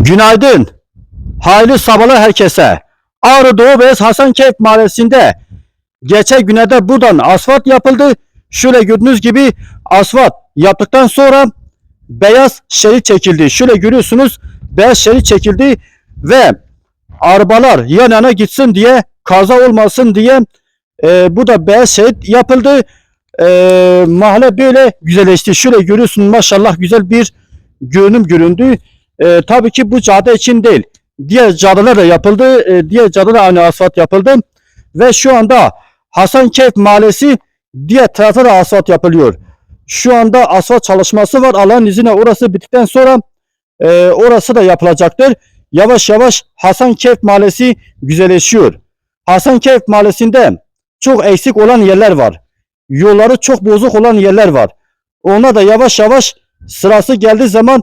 Günaydın. Hayırlı sabahlar herkese. Ağrı Doğu Beyaz Hasankeyf Mahallesi'nde geçen günede buradan asfalt yapıldı. Şöyle gördüğünüz gibi asfalt yaptıktan sonra beyaz şerit çekildi. Şöyle görüyorsunuz beyaz şerit çekildi ve arabalar yan yana gitsin diye kaza olmasın diye e, bu da beyaz şerit yapıldı. E, mahalle böyle güzelleşti. Şöyle görüyorsunuz maşallah güzel bir görünüm göründü. E, tabii ki bu cadde için değil. Diğer caddeler de yapıldı. E, diğer caddeler aynı asfalt yapıldı. Ve şu anda Hasankeyf Mahallesi diğer tarafa da asfalt yapılıyor. Şu anda asfalt çalışması var. Allah'ın izniyle orası bittikten sonra e, orası da yapılacaktır. Yavaş yavaş Hasankeyf Mahallesi güzelleşiyor. Hasankeyf Mahallesi'nde çok eksik olan yerler var. Yolları çok bozuk olan yerler var. Ona da yavaş yavaş sırası geldiği zaman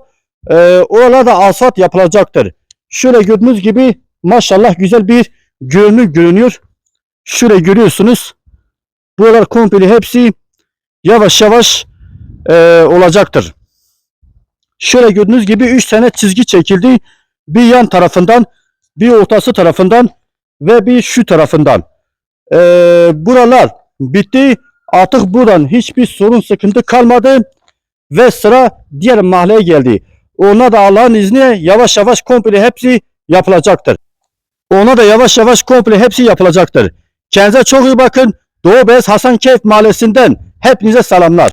e, oralarda asfalt yapılacaktır. Şöyle gördüğünüz gibi maşallah güzel bir görünüm görünüyor. Şöyle görüyorsunuz. Buralar komple hepsi yavaş yavaş e, olacaktır. Şöyle gördüğünüz gibi 3 tane çizgi çekildi. Bir yan tarafından, bir ortası tarafından ve bir şu tarafından. E, buralar bitti. Artık buradan hiçbir sorun sıkıntı kalmadı ve sıra diğer mahalleye geldi. Ona da Allah'ın izniyle yavaş yavaş komple hepsi yapılacaktır. Ona da yavaş yavaş komple hepsi yapılacaktır. Kendinize çok iyi bakın. Doğu Beyaz Hasankeyf Mahallesi'nden hepinize selamlar.